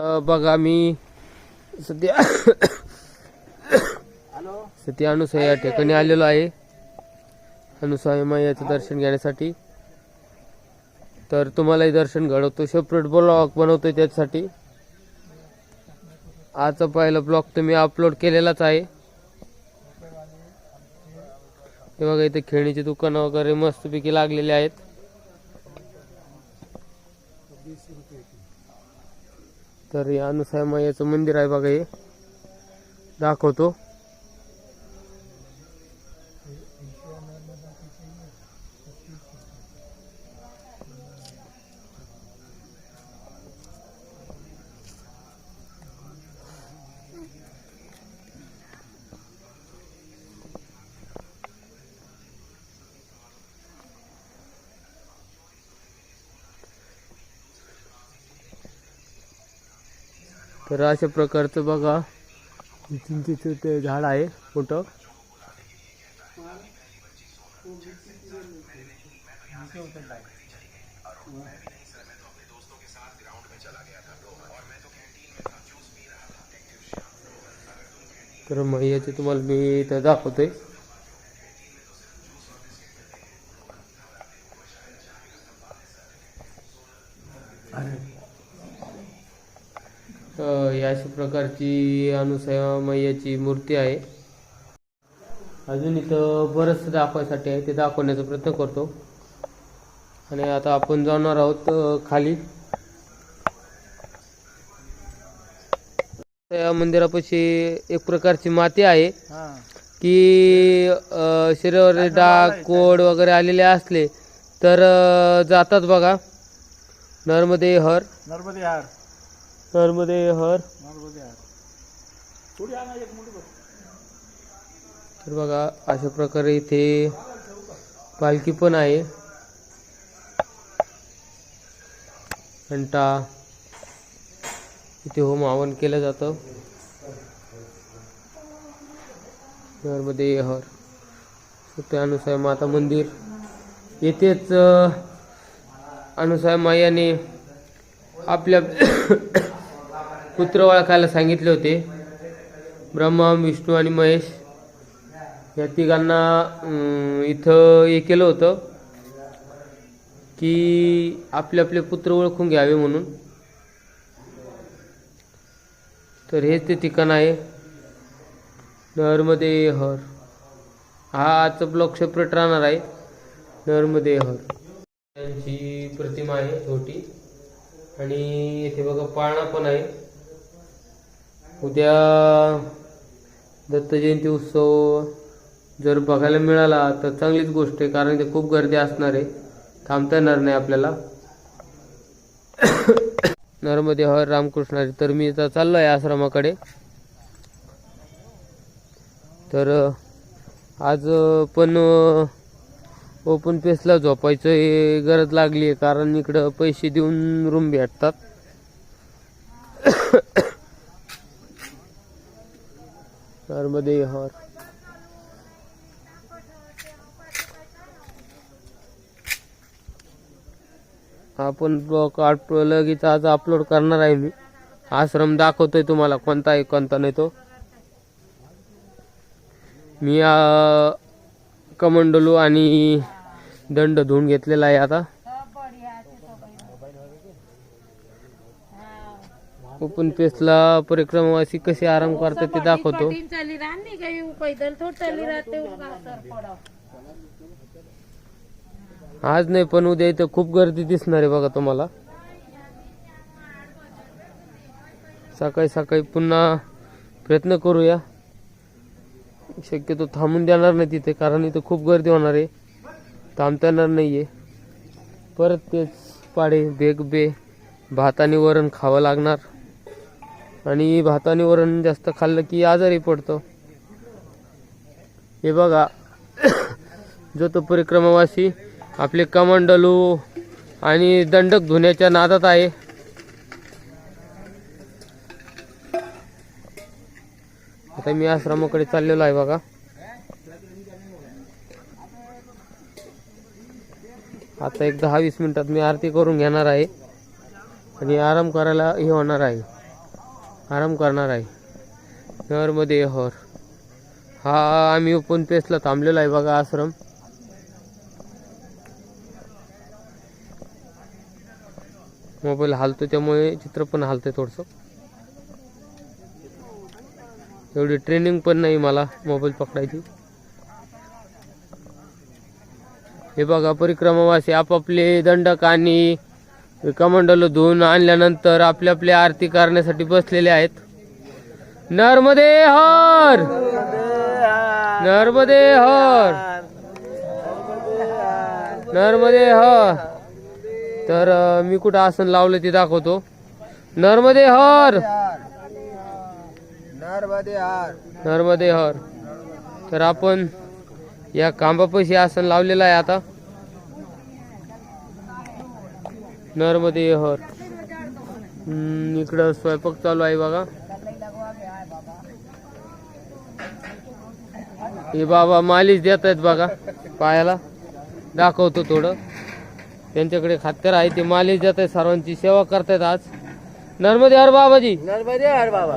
बघा मी सध्या सध्या अनुसया या ठिकाणी आलेलो आहे. अनुसया मायाचं दर्शन घेण्यासाठी. तर तुम्हालाही दर्शन घडवतो. सेपरेट ब्लॉग बनवतो त्याच्यासाठी. आजचा पहिला ब्लॉग तर मी अपलोड केलेलाच आहे. हे बघा इथे खेळणीची दुकानं वगैरे मस्तपैकी लागलेली आहेत. तर हे अनुसाय मायाचं मंदिर आहे बघा हे. दाखवतो. तर अशा प्रकारचं बघा. चिंचेचं ते झाड आहे मोठं तर मग याचे तुम्हाला मी इथं दाखवतोय. अ, ही अशा प्रकारची अनुसया मैयाची मूर्ती आहे. अजून इथं बरंचसं दाखवायसाठी आहे ते दाखवण्याचा प्रयत्न करतो. आणि आता आपण जाणार आहोत खाली. या मंदिरापाशी एक प्रकारची माती आहे की शरीरावर डाग कोड वगैरे आलेले असले तर जातात बघा. नर्मदे हर. नर्मदे यार नर्मदे हर. तर बघा अशा प्रकारे इथे पालखी पण आहे. घंटा इथे होम आवन केलं जातं. नर्मदे हर. सत्य माता मंदिर येथेच अनुसार मायाने आपल्या पुत्र ओळखायला सांगितले होते. ब्रह्मा विष्णू आणि महेश या तिघांना इथं हे केलं होतं की आपले आपले पुत्र ओळखून घ्यावे म्हणून. तर हेच ते ठिकाण आहे. नर्मदे हर हा आजचा ब्लॉक सेपरेट राहणार आहे. नर्मदे हर त्यांची प्रतिमा आहे छोटी. आणि इथे बघा पाळणा पण आहे. उद्या दत्त जयंती उत्सव जर बघायला मिळाला तर चांगलीच गोष्ट आहे कारण ते खूप गर्दी असणार आहे. थांबता येणार नाही आपल्याला. नर्मदे हर रामकृष्णारी तर मी आता चाललो आहे आश्रमाकडे. तर आज पण ओपन पेसला झोपायचं हे गरज लागली आहे कारण इकडं पैसे देऊन रूम भेटतात. नर्मदे हर. आपण कार्ड आठ लगेच आज अपलोड करणार आहे मी. आश्रम दाखवतोय तुम्हाला कोणता आहे कोणता नाही तो. मी कमंडलू आणि दंड धुवून घेतलेला आहे आता. ओपन पेसला परिक्रमावासी कसे आराम करतात ते दाखवतो. पटीन चाली राहनी गई पैदल थोड चाली राहते उगा असर पडो आज नाही पण उद्या इथं खूप गर्दी दिसणार आहे बघा तुम्हाला. सकाळी सकाळी पुन्हा प्रयत्न करूया. शक्यतो थांबून देणार नाही तिथे कारण इथं खूप गर्दी होणार आहे. थांबता येणार नाहीये. परत तेच पाडे बेग बे भात आणि वरण खावं लागणार. आणि भाताने वरण जास्त खाल्लं की आजारी पडतो. हे बघा जो तो परिक्रमावासी आपले कमंडलू आणि दंडक धुण्याच्या नादात आहे. आता मी आश्रमाकडे चाललेलो आहे बघा. आता एक दहा वीस मिनिटात मी आरती करून घेणार आहे आणि आराम करायला हे होणार आहे. आराम करणार आहे. नरमध्ये हर. हा आम्ही ओपन पेसला थांबलेलो आहे बघा आश्रम. मोबाईल हालतो त्यामुळे चित्र पण हालतंय थोडस. एवढी ट्रेनिंग पण नाही मला मोबाईल पकडायची. हे बघा परिक्रमावासी आपापले दंडक आणि कमंडल धुवून आणल्यानंतर आपल्या आपल्या आरती करण्यासाठी बसलेले आहेत. नर्मदे हर! नर्मदे हर! नर्मदे हर! तर मी कुठं आसन लावलं ते दाखवतो. नर्मदे हर! नर्मदे हार! नर्मदे हर! तर आपण या खांबापाशी आसन लावलेलं आहे आता. नर्मदे हर. इकडं स्वयंपाक चालू आहे बघा. हे बाबा मालिश देत आहेत बघा पायाला. दाखवतो थोडं. त्यांच्याकडे खात्यार आहे ते मालिश देत आहेत सर्वांची सेवा करतायत आज. नर्मदे हर बाबाजी. नर्मदे हर बाबा.